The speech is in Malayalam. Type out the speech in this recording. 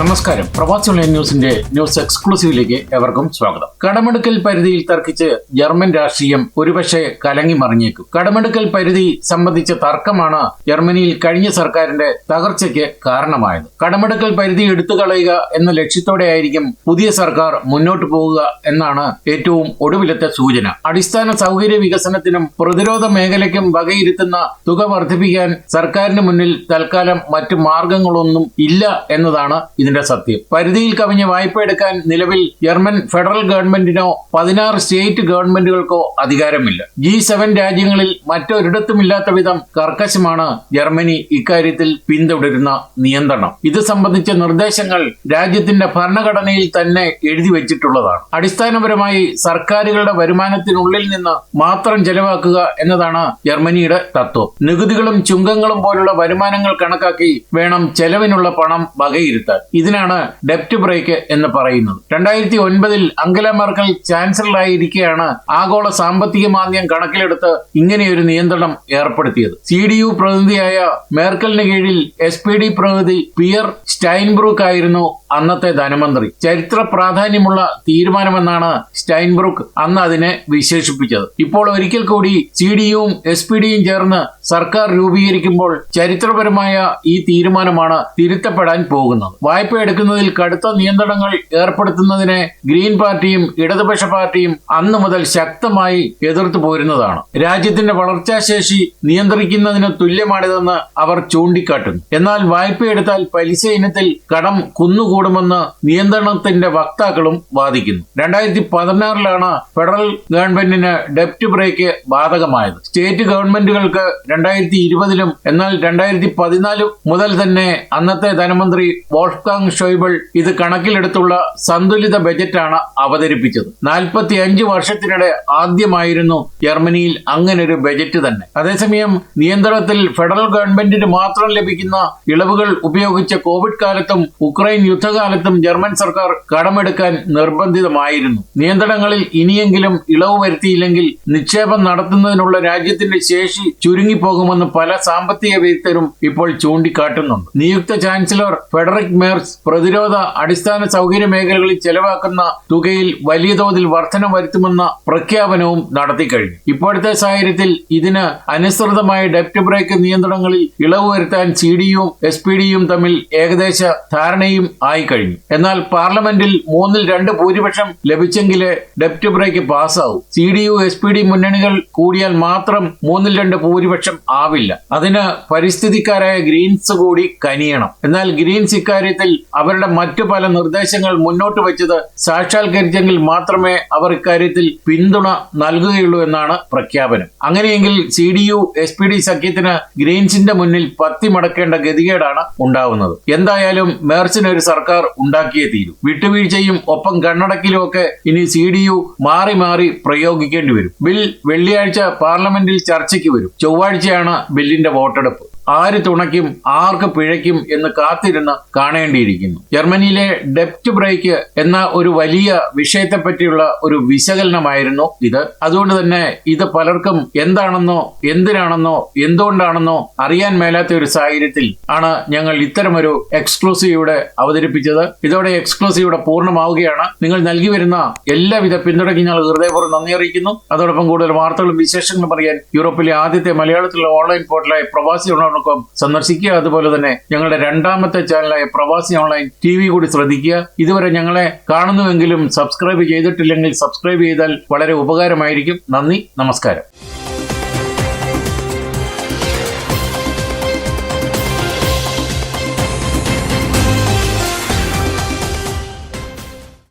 നമസ്കാരം. പ്രവാസി ഓൺലൈൻ ന്യൂസിന്റെ ന്യൂസ് എക്സ്ക്ലൂസീവിലേക്ക് എവർക്കും സ്വാഗതം. കടമെടുക്കൽ പരിധിയിൽ തർക്കിച്ച് ജർമ്മൻ രാഷ്ട്രീയം ഒരുപക്ഷെ കലങ്ങി മറിഞ്ഞേക്കും. കടമെടുക്കൽ പരിധി സംബന്ധിച്ച തർക്കമാണ് ജർമ്മനിയിൽ കഴിഞ്ഞ സർക്കാരിന്റെ തകർച്ചയ്ക്ക് കാരണമായത്. കടമെടുക്കൽ പരിധി എടുത്തു കളയുക എന്ന ലക്ഷ്യത്തോടെയായിരിക്കും പുതിയ സർക്കാർ മുന്നോട്ടു പോകുക എന്നാണ് ഏറ്റവും ഒടുവിലത്തെ സൂചന. അടിസ്ഥാന സൗകര്യ വികസനത്തിനും പ്രതിരോധ മേഖലയ്ക്കും വകയിരുത്തുന്ന തുക വർദ്ധിപ്പിക്കാൻ സർക്കാരിന് മുന്നിൽ തൽക്കാലം മറ്റു മാർഗങ്ങളൊന്നും ഇല്ല എന്നതാണ് ഇതിന്റെ സത്യം. പരിധിയിൽ കവിഞ്ഞ് വായ്പ എടുക്കാൻ നിലവിൽ ജർമ്മൻ ഫെഡറൽ ഗവൺമെന്റിനോ പതിനാറ് സ്റ്റേറ്റ് ഗവൺമെന്റുകൾക്കോ അധികാരമില്ല. ജി സെവൻ രാജ്യങ്ങളിൽ മറ്റൊരിടത്തുമില്ലാത്ത വിധം കർക്കശമാണ് ജർമ്മനി ഇക്കാര്യത്തിൽ പിന്തുടരുന്ന നിയന്ത്രണം. ഇത് സംബന്ധിച്ച നിർദ്ദേശങ്ങൾ രാജ്യത്തിന്റെ ഭരണഘടനയിൽ തന്നെ എഴുതി വെച്ചിട്ടുള്ളതാണ്. അടിസ്ഥാനപരമായി സർക്കാരുകളുടെ വരുമാനത്തിനുള്ളിൽ നിന്ന് മാത്രം ചെലവാക്കുക എന്നതാണ് ജർമ്മനിയുടെ തത്വം. നികുതികളും ചുങ്കങ്ങളും പോലുള്ള വരുമാനങ്ങൾ കണക്കാക്കി വേണം ചെലവിനുള്ള പണം വകയിരുത്താൻ. ഇതിനാണ് ഡെപ്റ്റ് ബ്രേക്ക് എന്ന് പറയുന്നത്. രണ്ടായിരത്തി ഒൻപതിൽ അങ്കല മെർക്കൽ ചാൻസലറായിരിക്കെയാണ് ആഗോള സാമ്പത്തിക മാന്ദ്യം കണക്കിലെടുത്ത് ഇങ്ങനെയൊരു നിയന്ത്രണം ഏർപ്പെടുത്തിയത്. സി ഡി യു പ്രതിനിധിയായ മേർക്കലിന് കീഴിൽ എസ് പി ഡി പ്രതിനിധി പിയർ സ്റ്റൈൻബ്രൂക്ക് ആയിരുന്നു അന്നത്തെ ധനമന്ത്രി. ചരിത്ര പ്രാധാന്യമുള്ള തീരുമാനമെന്നാണ് സ്റ്റൈൻബ്രൂക്ക് അന്ന് അതിനെ വിശേഷിപ്പിച്ചത്. ഇപ്പോൾ ഒരിക്കൽ കൂടി സി ഡിയും എസ് പി ഡിയും ചേർന്ന് സർക്കാർ രൂപീകരിക്കുമ്പോൾ ചരിത്രപരമായ ഈ തീരുമാനമാണ് തിരുത്തപ്പെടാൻ പോകുന്നത്. വായ്പ എടുക്കുന്നതിൽ കടുത്ത നിയന്ത്രണങ്ങൾ ഏർപ്പെടുത്തുന്നതിനെ ഗ്രീൻ പാർട്ടിയും ഇടതുപക്ഷ പാർട്ടിയും അന്ന് മുതൽ ശക്തമായി എതിർത്തു പോരുന്നതാണ്. രാജ്യത്തിന്റെ വളർച്ചാശേഷി നിയന്ത്രിക്കുന്നതിന് തുല്യമാണിതെന്ന് അവർ ചൂണ്ടിക്കാട്ടുന്നു. എന്നാൽ വായ്പ എടുത്താൽ പലിശ ഇനത്തിൽ കടം കുന്നുകൂടുമെന്ന് നിയന്ത്രണത്തിന്റെ വക്താക്കളും വാദിക്കുന്നു. രണ്ടായിരത്തി പതിനാറിലാണ് ഫെഡറൽ ഗവൺമെന്റിന് ഡെപ്റ്റ് ബ്രേക്ക് ബാധകമായത്. സ്റ്റേറ്റ് ഗവൺമെന്റുകൾക്ക് രണ്ടായിരത്തി ഇരുപതിലും എന്നാൽ രണ്ടായിരത്തി പതിനാല് മുതൽ തന്നെ അന്നത്തെ ധനമന്ത്രി വോൾഫ്ഗാങ് ഷോയ്ബിൾ ഇത് കണക്കിലെടുത്തുള്ള സന്തുലിത ബജറ്റാണ് അവതരിപ്പിച്ചത്. നാൽപ്പത്തി അഞ്ച് വർഷത്തിനിടെ ആദ്യമായിരുന്നു ജർമ്മനിയിൽ അങ്ങനൊരു ബജറ്റ് തന്നെ. അതേസമയം നിയന്ത്രണത്തിൽ ഫെഡറൽ ഗവൺമെന്റിന് മാത്രം ലഭിക്കുന്ന ഇളവുകൾ ഉപയോഗിച്ച കോവിഡ് കാലത്തും ഉക്രൈൻ യുദ്ധകാലത്തും ജർമ്മൻ സർക്കാർ കടമെടുക്കാൻ നിർബന്ധിതമായിരുന്നു. നിയന്ത്രണങ്ങളിൽ ഇനിയെങ്കിലും ഇളവ് വരുത്തിയില്ലെങ്കിൽ നിക്ഷേപം നടത്തുന്നതിനുള്ള രാജ്യത്തിന്റെ ശേഷി ചുരുങ്ങിപ്പോകുമെന്ന് പല സാമ്പത്തിക വിദഗ്ധരും ഇപ്പോൾ ചൂണ്ടിക്കാട്ടുന്നുണ്ട്. നിയുക്ത ചാൻസലർ ഫെഡറിക് മേർസ് പ്രതിരോധ അടിസ്ഥാന സൗകര്യ മേഖലകളിൽ ചെലവാക്കുന്ന തുകയിൽ വലിയ തോതിൽ വർധന വരുത്തുമെന്ന പ്രഖ്യാപനവും നടത്തിക്കഴിഞ്ഞു. ഇപ്പോഴത്തെ സാഹചര്യത്തിൽ ഇതിന് അനുസൃതമായ ഡെപ്റ്റ് ബ്രേക്ക് നിയന്ത്രണങ്ങളിൽ ഇളവ് വരുത്താൻ സി ഡിയും എസ് പി ഡിയും തമ്മിൽ ഏകദേശ ധാരണയും ആയി കഴിഞ്ഞു എന്നാൽ പാർലമെന്റിൽ മൂന്നിൽ രണ്ട് ഭൂരിപക്ഷം ലഭിച്ചെങ്കിലേ ഡെപ്റ്റ് brake പാസ്സാവും. C D U S P D മുന്നണികൾ കൂടിയാൽ മാത്രം മൂന്നിൽ രണ്ട് ഭൂരിപക്ഷം ആവില്ല. അതിന് പരിസ്ഥിതിക്കാരായ ഗ്രീൻസ് കൂടി കനിയണം. എന്നാൽ ഗ്രീൻസ് ഇക്കാര്യത്തിൽ അവരുടെ മറ്റു പല നിർദ്ദേശങ്ങൾ മുന്നോട്ട് വെച്ചത് സാക്ഷാത്കരിച്ചെങ്കിൽ മാത്രമേ അവർ ഇക്കാര്യത്തിൽ പിന്തുണ നൽകുകയുള്ളൂ എന്നാണ് പ്രഖ്യാപനം. അങ്ങനെയെങ്കിൽ C D U S P D സഖ്യത്തിന് ഗ്രീൻസിന്റെ മുന്നിൽ പത്തി മടക്കേണ്ട ഗതികേടാണ് ഉണ്ടാവുന്നത്. എന്തായാലും മേർസിന് ഒരു സർക്കാർ ഉണ്ടാക്കിയേ തീരൂ. വിട്ടുവീഴ്ചയും ഒപ്പം കണ്ണടക്കിലും ഒക്കെ ഇനി സി ഡി യു മാറി മാറി പ്രയോഗിക്കേണ്ടി വരും. ബിൽ വെള്ളിയാഴ്ച പാർലമെന്റിൽ ചർച്ചയ്ക്ക് വരും. ചൊവ്വാഴ്ചയാണ് ബില്ലിന്റെ വോട്ടെടുപ്പ്. ആര് തുണയ്ക്കും ആർക്ക് പിഴയ്ക്കും എന്ന് കാത്തിരുന്ന് കാണേണ്ടിയിരിക്കുന്നു. ജർമ്മനിയിലെ ഡെപ്റ്റ് ബ്രേക്ക് എന്ന ഒരു വലിയ വിഷയത്തെ പറ്റിയുള്ള ഒരു വിശകലനമായിരുന്നു ഇത്. അതുകൊണ്ട് തന്നെ ഇത് പലർക്കും എന്താണെന്നോ എന്തിനാണെന്നോ എന്തുകൊണ്ടാണെന്നോ അറിയാൻ മേലാത്ത ഒരു സാഹചര്യത്തിൽ ആണ് ഞങ്ങൾ ഇത്തരമൊരു എക്സ്ക്ലൂസീവിടെ അവതരിപ്പിച്ചത്. ഇതോടെ എക്സ്ക്ലൂസീവിടെ പൂർണമാവുകയാണ്. നിങ്ങൾ നൽകി വരുന്ന എല്ലാവിധ പിന്തുണയ്ക്ക് ഞങ്ങൾ ഹൃദയപൂർവം നന്ദി അറിയിക്കുന്നു. അതോടൊപ്പം കൂടുതൽ വാർത്തകളും വിശേഷങ്ങളും അറിയാൻ യൂറോപ്പിലെ ആദ്യത്തെ മലയാളത്തിലുള്ള ഓൺലൈൻ പോർട്ടലായ പ്രവാസി ഓൺലൈൻ സന്ദർശിക്കുക. അതുപോലെ തന്നെ ഞങ്ങളുടെ രണ്ടാമത്തെ ചാനലായ പ്രവാസി ഓൺലൈൻ ടി വി കൂടി ശ്രദ്ധിക്കുക. ഇതുവരെ ഞങ്ങളെ കാണുന്നുവെങ്കിലും സബ്സ്ക്രൈബ് ചെയ്തിട്ടില്ലെങ്കിൽ സബ്സ്ക്രൈബ് ചെയ്താൽ വളരെ ഉപകാരമായിരിക്കും. നന്ദി നമസ്കാരം.